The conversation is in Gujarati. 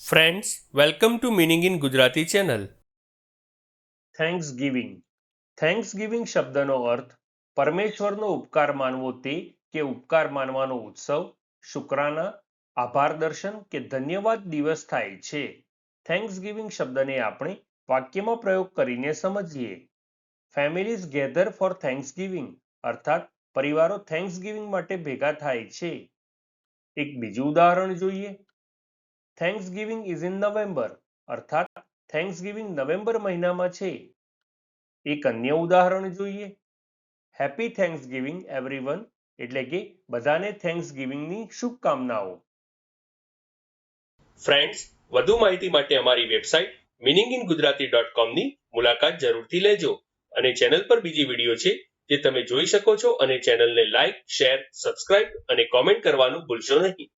Friends welcome to meaning in Gujarati channel Thanksgiving Thanksgiving શબ્દનો અર્થ પરમેશ્વરનો ઉપકાર માનવો તે કે ઉપકાર માનવાનો ઉત્સવ, શુક્રાના આભાર દર્શન કે ધન્યવાદ દિવસ થાય છે. થેન્ક્સ ગિવિંગ શબ્દને આપણે વાક્યમાં પ્રયોગ કરીને સમજીએ. Families gather for thanks giving અર્થાત પરિવારો થેન્ક્સ ગિવિંગ માટે ભેગા થાય છે. એક બીજું ઉદાહરણ જોઈએ. થેન્ક્સ ઇઝ ઇન નવેમ્બર અર્થાત થેન્ક્સ નવેમ્બર મહિનામાં છે. એક અન્ય ઉદાહરણ જોઈએ. હેપી થેન્ક્સ એવરીવન એટલે કે બધાને થેન્ક્સ શુભકામનાઓ. ફ્રેન્ડ્સ વધુ માહિતી માટે અમારી website meaning in Gujarati dot કોમની મુલાકાત જરૂરથી લેજો અને ચેનલ પર બીજી વીડિયો છે જે તમે જોઈ શકો છો અને ચેનલને લાઇક શેર સબસ્ક્રાઇબ અને કોમેન્ટ કરવાનું ભૂલશો નહીં.